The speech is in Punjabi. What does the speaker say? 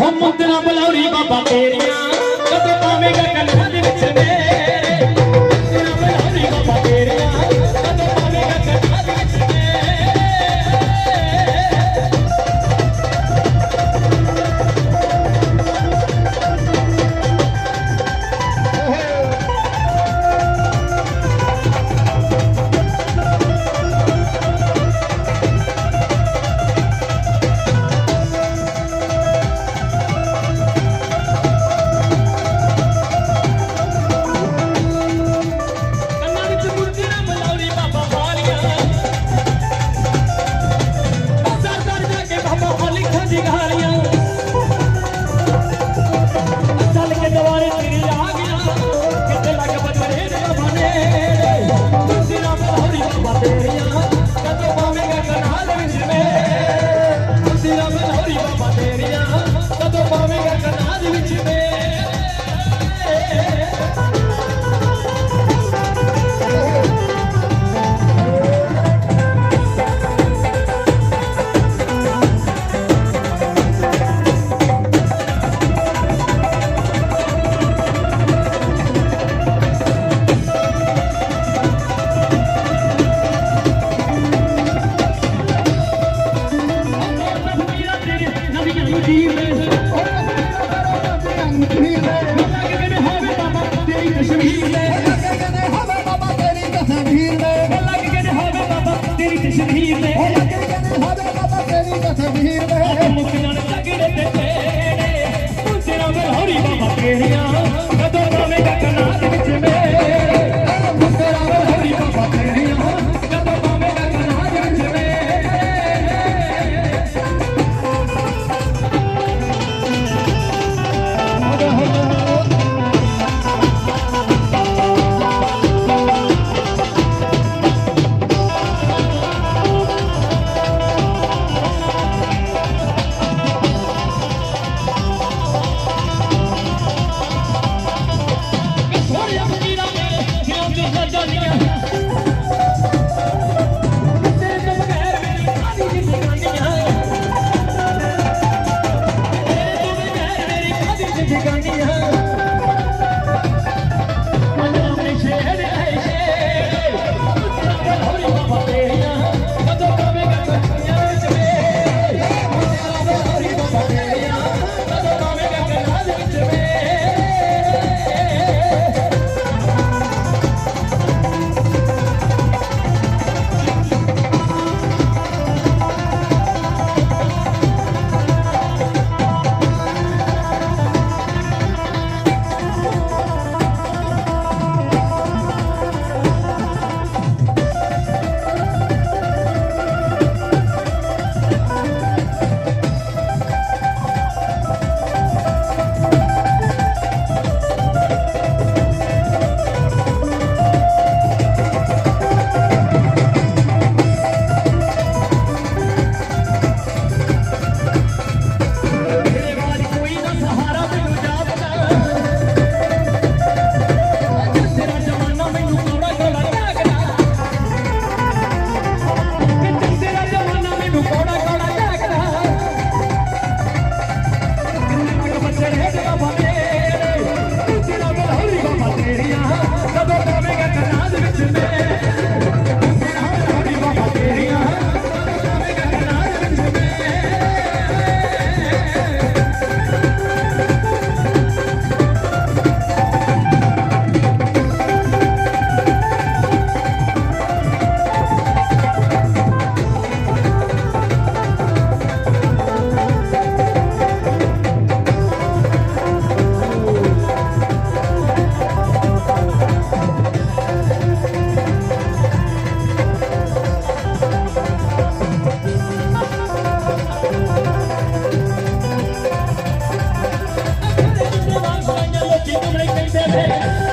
ਹੋ ਮੁੰਦਰਾ ਬਲੌਰੀ ਬਾਬਾ ਤੇਰੀਆਂ। ਕਦੋਂ ਪਾਵੇਂਗਾ ਕੰਨਾਂ ਦੇ ਵਿੱਚ ਮੇਰੇ Yeah. है Yeah.